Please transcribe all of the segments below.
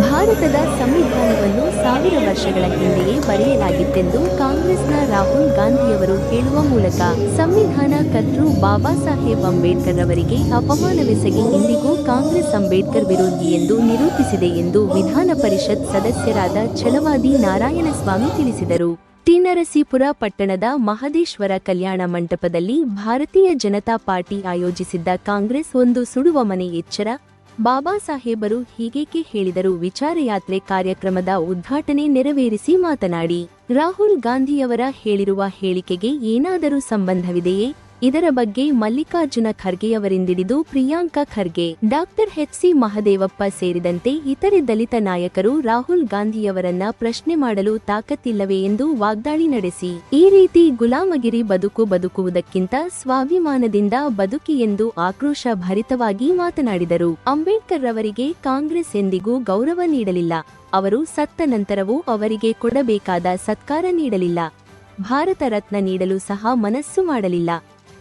ಭಾರತದ ಸಂವಿಧಾನವನ್ನು ಸಾವಿರ ವರ್ಷಗಳ ಹಿಂದೆಯೇ ಬರೆಯಲಾಗಿತ್ತೆಂದು ಕಾಂಗ್ರೆಸ್ನ ರಾಹುಲ್ ಗಾಂಧಿಯವರು ಹೇಳುವ ಮೂಲಕ ಸಂವಿಧಾನ ಕರ್ತೃ ಬಾಬಾ ಸಾಹೇಬ್ ಅಂಬೇಡ್ಕರ್ ಅವರಿಗೆ ಅಪಮಾನವೆಸಗಿ ಇಂದಿಗೂ ಕಾಂಗ್ರೆಸ್ ಅಂಬೇಡ್ಕರ್ ವಿರೋಧಿ ಎಂದು ನಿರೂಪಿಸಿದೆ ಎಂದು ವಿಧಾನ ಪರಿಷತ್ ಸದಸ್ಯರಾದ ಛಲವಾದಿ ನಾರಾಯಣಸ್ವಾಮಿ ತಿಳಿಸಿದರು. ತಿನರಸೀಪುರ ಪಟ್ಟಣದ ಮಹದೇಶ್ವರ ಕಲ್ಯಾಣ ಮಂಟಪದಲ್ಲಿ ಭಾರತೀಯ ಜನತಾ ಪಾರ್ಟಿ ಆಯೋಜಿಸಿದ್ದ ಕಾಂಗ್ರೆಸ್ ಒಂದು ಸುಡುವ ಮನೆ ಎಚ್ಚರ ಬಾಬಾ ಸಾಹೇಬರು ಹೀಗೇಕೆ ಹೇಳಿದರು, ವಿಚಾರಯಾತ್ರೆ ಕಾರ್ಯಕ್ರಮದ ಉದ್ಘಾಟನೆ ನೆರವೇರಿಸಿ ಮಾತನಾಡಿ. ರಾಹುಲ್ ಗಾಂಧಿಯವರ ಹೇಳಿರುವ ಹೇಳಿಕೆಗೆ ಏನಾದರೂ ಸಂಬಂಧವಿದೆಯೇ? ಇದರ ಬಗ್ಗೆ Mallikarjuna ಖರ್ಗೆಯವರಿಂದಿಡಿದು Priyanka Kharge, doctor H C Mahadevappa ಸೇರಿದಂತೆ ಇತರೆ ದಲಿತ ನಾಯಕರು ರಾಹುಲ್ ಗಾಂಧಿಯವರನ್ನ ಪ್ರಶ್ನೆ ಮಾಡಲು ತಾಕತ್ತಿಲ್ಲವೇ ಎಂದು ವಾಗ್ದಾಳಿ ನಡೆಸಿ. ಈ ರೀತಿ ಗುಲಾಮಗಿರಿ ಬದುಕು ಬದುಕುವುದಕ್ಕಿಂತ ಸ್ವಾಭಿಮಾನದಿಂದ ಬದುಕಿ ಎಂದು ಆಕ್ರೋಶ ಭರಿತವಾಗಿ ಮಾತನಾಡಿದರು. ಅಂಬೇಡ್ಕರ್ ರವರಿಗೆ ಕಾಂಗ್ರೆಸ್ ಎಂದಿಗೂ ಗೌರವ ನೀಡಲಿಲ್ಲ. ಅವರು ಸತ್ತ ನಂತರವೂ ಅವರಿಗೆ ಕೊಡಬೇಕಾದ ಸತ್ಕಾರ ನೀಡಲಿಲ್ಲ. ಭಾರತ ರತ್ನ ನೀಡಲು ಸಹ ಮನಸ್ಸು ಮಾಡಲಿಲ್ಲ.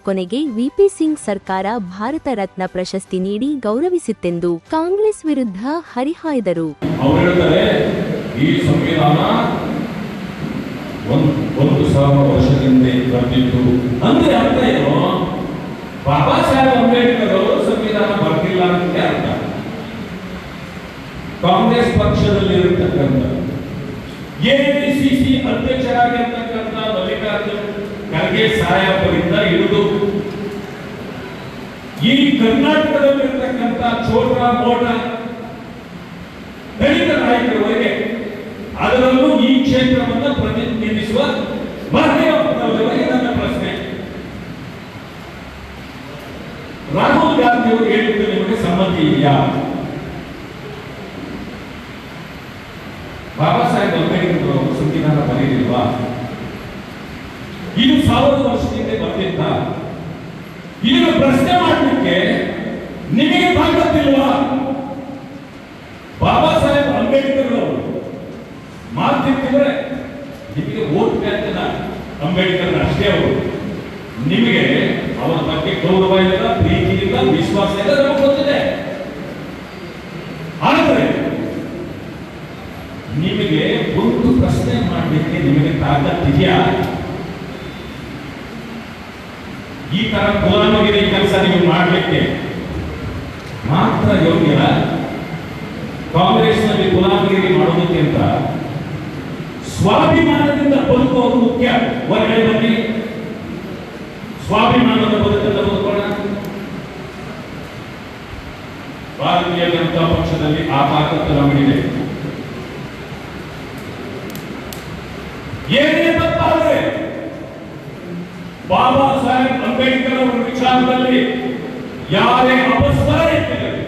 ಕೊನೆಗೆ ವಿಪಿ ಸಿಂಗ್ ಸರ್ಕಾರ ಭಾರತ ರತ್ನ ಪ್ರಶಸ್ತಿ ನೀಡಿ ಗೌರವಿಸಿತ್ತೆಂದು ಕಾಂಗ್ರೆಸ್ ವಿರುದ್ಧ ಹರಿಹಾಯ್ದರು. ಬಾಬಾ ಸಾಹೇಬ್ ಅಂಬೇಡ್ಕರ್ ಅವರು ಸಂವಿಧಾನ ಬರ್ತಿಲ್ಲ ಅಂತ ಅರ್ಥ. ಕಾಂಗ್ರೆಸ್ ಪಕ್ಷದಲ್ಲಿ ಇರತಕ್ಕಂಥ ಎಐಸಿಸಿ ಅಧ್ಯಕ್ಷರಾಗಿರ್ತಕ್ಕಂಥ ಮಲ್ಲಿಕಾರ್ಜುನ್ ಖರ್ಗೆ ಸಾಹೇಬರಿಂದ ಹಿಡಿದು ಈ ಕರ್ನಾಟಕದಲ್ಲಿರ್ತಕ್ಕಂಥ ಚೋಟ, ಮೋಟ ದಲಿತ ನಾಯಕರವರೆಗೆ ಅದರಲ್ಲೂ ಈ ಕ್ಷೇತ್ರವನ್ನು ಪ್ರತಿನಿಧಿಸುವ ಮಹದೇವಪ್ಪನವರಿಗೆ ನನ್ನ ಪ್ರಶ್ನೆ. ರಾಹುಲ್ ಗಾಂಧಿ ಅವರು ಹೇಳಿದ್ದು ನಿಮಗೆ ಸಮ್ಮತಿ ಇದೆಯಾ? ಬಾಬಾ ಸಾಹೇಬ್ ಅಂಬೇಡ್ಕರ್ ಅವರು ಇದು ಸಾವಿರದ ವರ್ಷದಿಂದ ಬರ್ತಿದ್ದ. ಇದನ್ನು ಪ್ರಶ್ನೆ ಮಾಡಲಿಕ್ಕೆ ನಿಮಗೆ ತಾಕತ್ತಿಲ್ವಾ ಬಾಬಾ ಸಾಹೇಬ್ ಅಂಬೇಡ್ಕರ್ ಅವರು ಮಾತಿದ್ರೆ ನಿಮಗೆ ಓಟ್ ಬ್ಯಾಂಕ್ನ ಅಂಬೇಡ್ಕರ್ ಅಷ್ಟೇ ಅವರು. ನಿಮಗೆ ಅವರ ಬಗ್ಗೆ ಗೌರವ ಇಲ್ಲ, ಪ್ರೀತಿ ಇಲ್ಲ, ವಿಶ್ವಾಸ ಇಲ್ಲ, ನಮಗೆ ಗೊತ್ತಿದೆ. ಆದರೆ ನಿಮಗೆ ಒಂದು ಪ್ರಶ್ನೆ ಮಾಡಲಿಕ್ಕೆ ನಿಮಗೆ ತಾಕತ್ತಿದೆಯಾ ಈ ತರ ಗುಲಾಮಗಿರಿ ಕೆಲಸ ನೀವು ಮಾಡಲಿಕ್ಕೆ ಮಾತ್ರ ಯೋಗ್ಯರ ಕಾಂಗ್ರೆಸ್ನಲ್ಲಿ ಗುಲಾಮಗಿರಿ ಮಾಡೋದಕ್ಕಿಂತ ಸ್ವಾಭಿಮಾನದಿಂದ ಬದುಕುವುದು ಮುಖ್ಯ. ಹೊರಗಡೆ ಬನ್ನಿ. ಸ್ವಾಭಿಮಾನದ ಬದುಕನ್ನ ಬದುಕೋಣ ಭಾರತೀಯ ಜನತಾ ಪಕ್ಷದಲ್ಲಿ ಆ ತಾಕತ್ತು ನಮಗಿದೆ. ಏನೇ ಬಾಬಾ ಸಾಹೇಬ್ ಅಂಬೇಡ್ಕರ್ ಅವರ ವಿಚಾರದಲ್ಲಿ ಯಾರೇ ಎತ್ತಿರಲಿ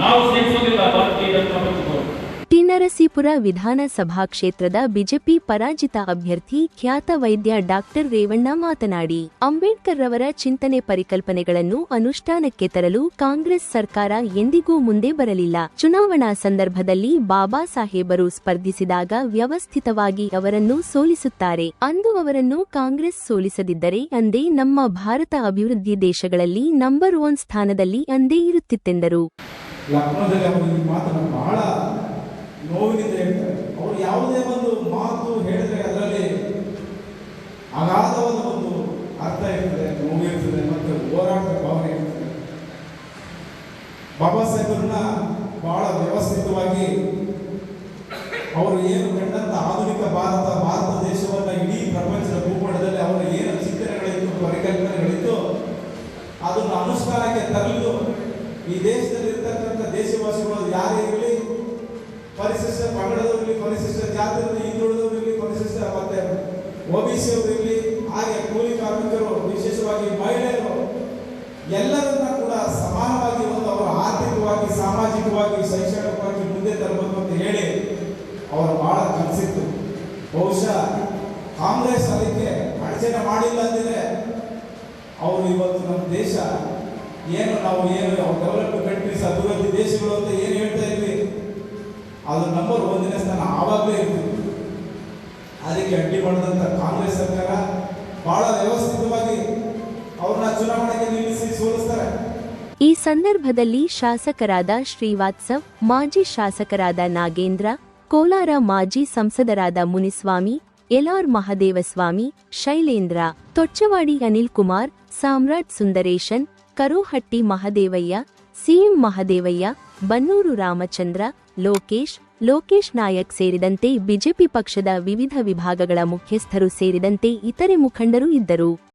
ನಾವು ಸಹಿಸೋದಿಲ್ಲ ಭಾರತೀಯ ಜನತಾ ಪಕ್ಷದವರು. ಟಿ ನರಸೀಪುರ ವಿಧಾನಸಭಾ ಕ್ಷೇತ್ರದ ಬಿಜೆಪಿ ಪರಾಜಿತ ಅಭ್ಯರ್ಥಿ ಖ್ಯಾತ ವೈದ್ಯ ಡಾಕ್ಟರ್ ರೇವಣ್ಣ ಮಾತನಾಡಿ, ಅಂಬೇಡ್ಕರ್ ರವರ ಚಿಂತನೆ ಪರಿಕಲ್ಪನೆಗಳನ್ನು ಅನುಷ್ಠಾನಕ್ಕೆ ತರಲು ಕಾಂಗ್ರೆಸ್ ಸರ್ಕಾರ ಎಂದಿಗೂ ಮುಂದೆ ಬರಲಿಲ್ಲ. ಚುನಾವಣಾ ಸಂದರ್ಭದಲ್ಲಿ ಬಾಬಾ ಸಾಹೇಬರು ಸ್ಪರ್ಧಿಸಿದಾಗ ವ್ಯವಸ್ಥಿತವಾಗಿ ಅವರನ್ನು ಸೋಲಿಸುತ್ತಾರೆ. ಅಂದು ಅವರನ್ನು ಕಾಂಗ್ರೆಸ್ ಸೋಲಿಸದಿದ್ದರೆ ಅಂದೇ ನಮ್ಮ ಭಾರತ ಅಭಿವೃದ್ಧಿ ದೇಶಗಳಲ್ಲಿ ನಂಬರ್ ಒನ್ ಸ್ಥಾನದಲ್ಲಿ ಅಂದೇ ಇರುತ್ತಿತ್ತೆಂದರು. ನೋವಿನಿಂದ ಹೇಳ್ತಾರೆ. ಅವರು ಯಾವುದೇ ಒಂದು ಮಾತು ಹೇಳಿದ್ರೆ ಅದರಲ್ಲಿ ಅಗಾಧವಾದ ಒಂದು ಅರ್ಥ ಇರ್ತದೆ, ನೋವು ಇರ್ತದೆ, ಮತ್ತು ಹೋರಾಟದ ಭಾವನೆ ಇರ್ತದೆ. ಬಾಬಾ ಸಾಹೇಬರನ್ನ ಬಹಳ ವ್ಯವಸ್ಥಿತವಾಗಿ ಅವರು ಏನು ಕಂಡಂತ ಆಧುನಿಕ ಭಾರತ ಭಾರತ ದೇಶವನ್ನ ಇಡೀ ಪ್ರಪಂಚದ ಭೂಪಟದಲ್ಲಿ ಅವರ ಏನು ಚಿಂತನೆಗಳಿತ್ತು, ಪರಿಕಲ್ಪನೆಗಳಿತ್ತು ಅದನ್ನು ಅನುಷ್ಠಾನಕ್ಕೆ ತರಲು ಪರಿಶಿಷ್ಟ ಪಂಗಡದವರಿರಲಿ ಪರಿಶಿಷ್ಟ ಜಾತಿಯಲ್ಲಿ ಹಿಂದುಳಿದವರಿರಲಿ ಸಿಸ್ಟರ್ ಮತ್ತೆ ಒ ಬಿ ಸಿ ಅವರಿರಲಿ ಹಾಗೆ ಕೂಲಿ ಕಾರ್ಮಿಕರು, ವಿಶೇಷವಾಗಿ ಮಹಿಳೆಯರು, ಎಲ್ಲರನ್ನ ಕೂಡ ಸಮಾನವಾಗಿ ಒಂದು ಅವರ ಆರ್ಥಿಕವಾಗಿ, ಸಾಮಾಜಿಕವಾಗಿ, ಶೈಕ್ಷಣಿಕವಾಗಿ ಮುಂದೆ ತರಬೇಕು ಅಂತ ಹೇಳಿ ಅವರು ಬಹಳ ಕನಸಿತ್ತು ಬಹುಶಃ ಕಾಂಗ್ರೆಸ್ ಅದಕ್ಕೆ ಅಡಚಣೆ ಮಾಡಿಲ್ಲ ಅಂದರೆ ಅವರು ಇವತ್ತು ನಮ್ಮ ದೇಶ ಏನು ನಾವು ಏನು ಡೆವಲಪ್ಡ್ ಅದು ನಂಬರ್ ಒಂದನೇ ಸ್ಥಾನ ಆವಾಗಲೇ ಇತ್ತು ಅದಕ್ಕೆ ಅಡ್ಡಿ ಮಾಡಿದಂಥ ಕಾಂಗ್ರೆಸ್ ಸರ್ಕಾರ ಬಹಳ ವ್ಯವಸ್ಥಿತವಾಗಿ ಅವ್ರನ್ನ ಚುನಾವಣೆಗೆ ನಿಲ್ಲಿಸಿ ಸೋಲಿಸ್ತಾರೆ. ಈ ಸಂದರ್ಭದಲ್ಲಿ ಶಾಸಕರಾದ ಶ್ರೀವಾತ್ಸವ್, ಮಾಜಿ ಶಾಸಕರಾದ ನಾಗೇಂದ್ರ, ಕೋಲಾರ ಮಾಜಿ ಸಂಸದರಾದ ಮುನಿಸ್ವಾಮಿ ಎಲಾರ್ ಮಹದೇವಸ್ವಾಮಿ, ಶೈಲೇಂದ್ರ, ತೊಚ್ಚವಾಡಿ ಅನಿಲ್ ಕುಮಾರ್ ಸಾಮ್ರಾಟ್ ಸುಂದರೇಶನ್, ಕರೋಹಟ್ಟಿ ಮಹದೇವಯ್ಯ, ಸಿಎಂ ಮಹದೇವಯ್ಯ, ಬನ್ನೂರು ರಾಮಚಂದ್ರ, ಲೋಕೇಶ್ ಲೋಕೇಶ್ ನಾಯಕ್ ಸೇರಿದಂತೆ ಬಿಜೆಪಿ ಪಕ್ಷದ ವಿವಿಧ ವಿಭಾಗಗಳ ಮುಖ್ಯಸ್ಥರು ಸೇರಿದಂತೆ ಇತರೆ ಮುಖಂಡರು ಇದ್ದರು.